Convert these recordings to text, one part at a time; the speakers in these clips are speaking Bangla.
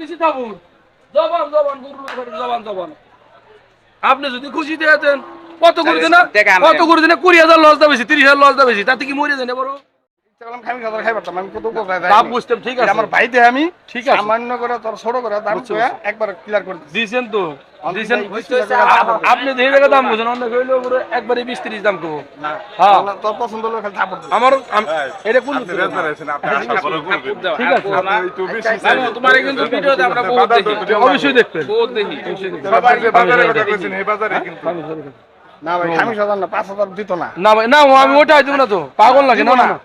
বেশি থাকুন। জবান জবান জবান জবান। আপনি যদি খুশি দিয়ে দেন কত করে দিন কত করে দিনে কুড়ি হাজার লস দা বেশি তিরিশ হাজার লস দা বেশি। তাতে কি মরে দেন বড়? আমার ভাই দেয় আমি ঠিক আছে। সামান্য করে তোর ছোট করে দাম। একবার ক্লিয়ার করে দিয়েছেন তো। আপনি দেখে দেখে দাম বুঝেন অন্য কইলে পুরো একবারে বিশ তিরিশ দাম করব হ্যাঁ। তোর পছন্দ হলো খালি আমার এটা কোন আপনি রেজাল্ট আছেন, আপনি আশা বড় করবেন। ঠিক আছে। আপনি একটু বেশি আচ্ছা, চাইছেন। তোমার কিন্তু ভিডিওতে আমরা বহুত দেখি। অবশ্যই দেখবেন। বহুত দেখি। যে বাজারের কথা কইছেন, এই বাজারে কিন্তু। না ভাই খামি সাজান না পাঁচ হাজার দিত না। না ভাই না আমি ওটাই দেবো না তো। পাগল লাগে না না না।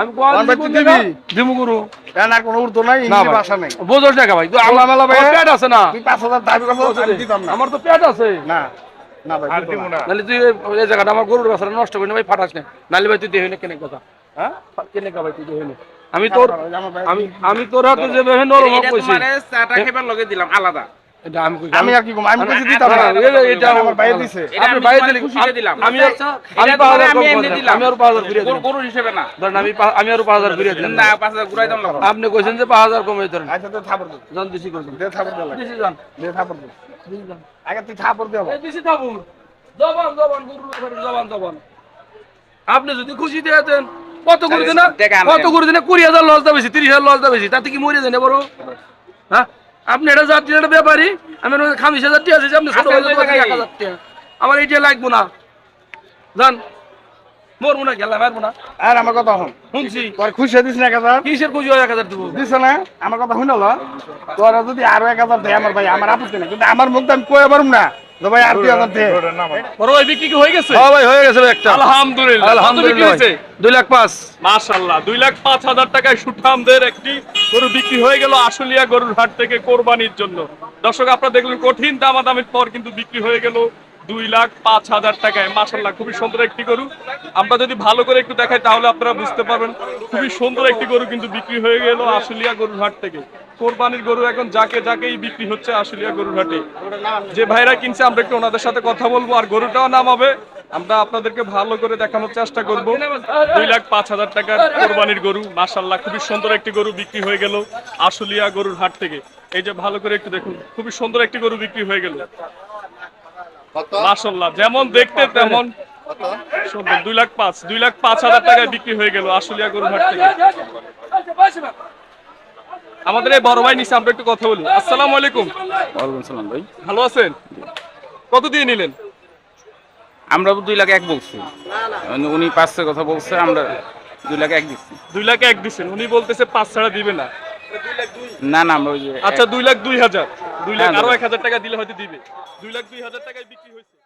আমি কোয়া কোন ভাই দিবি? দিমু গুরু। কেন কোনো উর্দু নাই না ভাষা নাই। বোঝোস না ভাই। তো আমার ভাই। আমার আছে না? তুই দাবি আমি দিতাম না। আমার তো পেট আছে। না না ভাই আর দিত দিব না। না। নাহলে তুই এই- এই জায়গাটা আমার গরুর বাসাটা নষ্ট ভাই ফাটাস না। নাহলে ভাই তুই দেহে কেনে কথা? হ্যাঁ? কেনে কা ভাই তুই দেহে আমি তোর আমি আমি তোর হাতে যে নরম এটা কইছি। তোমার চাটা খাইবার লগে দিলাম আলাদা। আমি কই আমি আর কি আমি কিছু দিতাম না না, এটা- এটা আমার ভাই দিছে। আপনি বাইরে দিলে খুশিতে দিলাম। আমি আমি এটা পাঁচ তোমারে হাজার আমি এমনি দিলাম। আমি আর পাঁচ হাজার ঘুরিয়ে দিলাম গরু হিসেবে না। ধরেন আমি আমি আর পাঁচ হাজার ঘুরিয়ে দিলাম না পাঁচ হাজার ঘুরাই দাম লাগবে। আপনি কইছেন যে পাঁচ হাজার কমে ধরেন। আচ্ছা থাপড় দে। জান দিছি করছেন দে থাপড় দে। দিছি জান। দে থাপড় দে। দিছি জান। আগে তুই থাপড় দে এই দিছি থাকুন জবান জবান গরুর ব্যাপারে জবান জবান। আপনি যদি খুশি দিয়ে দেন কত করে দেন। কত করে দেন কুড়ি হাজার লস দেবে বেশি তিরিশ হাজার লস দেবে বেশি। তাতে কি মরে দেন বড়? হ্যাঁ? আপনি এটা যাত্রী এটা ব্যাপারী? আমি খামিস খামিশ হাজার টাকা আছে আপনি ছোট আমার এইটা লাগবো না। জান মরবো না খেলা মারবো না। আর আমার কথা হন শুনছি। তোর খুশি দিস না এক হাজার? কিসের খুশি হয় এক হাজার দেবো? দিছ না। আমার কথা শুনল তোরা যদি আরও এক হাজার দেয় আমার ভাই আমার আপত্তি নাই। কিন্তু আমার মুখ আমি কয়ে পারুম না। হয়ে হ্যাঁ হয়ে আলহামদুলিল্লাহ দুই লাখ পাঁচ দুই লাখ পাঁচ হাজার টাকায় একটি গরু বিক্রি হয়ে গেল আশুলিয়া গরুর হাট থেকে কোরবানির জন্য দর্শক আপনারা দেখলেন কঠিন দামাদামির পর কিন্তু বিক্রি হয়ে গেল দুই লাখ পাঁচ হাজার টাকায় মাশাল্লাহ খুবই সুন্দর একটি গরু। আমরা যদি ভালো করে একটু দেখাই, তাহলে আপনারা বুঝতে পারবেন, খুবই সুন্দর একটি গরু কিন্তু বিক্রি হয়ে গেল আশুলিয়া গরুর হাট থেকে। কোরবানির গরু এখন যাকে যাকেই বিক্রি হচ্ছে আশুলিয়া গরুর হাটে। যে ভাইরা কিনছে, আমরা একটু ওনাদের সাথে কথা বলব, আর গরুটাও নামাবে আমরা আপনাদেরকে ভালো করে দেখানোর চেষ্টা করব। দুই লাখ পাঁচ হাজার টাকার কোরবানির গরু মাসাল্লাহ খুবই সুন্দর একটি গরু বিক্রি হয়ে গেল আশুলিয়া গরুর হাট থেকে। এই যে ভালো করে একটু দেখুন, খুবই সুন্দর একটি গরু বিক্রি হয়ে গেল। মাসাল্লাহ যেমন দেখতে তেমন। সুন্দর দুই লাখ পাঁচ দুই লাখ পাঁচ হাজার টাকায় বিক্রি হয়ে গেল আশুলিয়া গরুর হাট থেকে। আমাদের এই বড় ভাই নিচে আমরা একটু কথা বলি। আসসালামু আলাইকুম। ওয়ালাইকুম সালাম ভাই। ভালো আছেন? কত দিয়ে নিলেন? আমরা দুই লাখ এক বলছি। উনি- পাঁচশো কথা বলছে আমরা দুই লাখ এক দিচ্ছি। দুই লাখ এক দিচ্ছেন উনি বলতেছে পাঁচ ছাড়া দিবে না। না না আমরা ওই আচ্ছা দুই লাখ দুই হাজার। দুই লাখ হ্যাঁ, আরও এক হাজার টাকা দিলে হয়তো দিবে। দুই লাখ দুই হাজার টাকায় বিক্রি হয়েছে।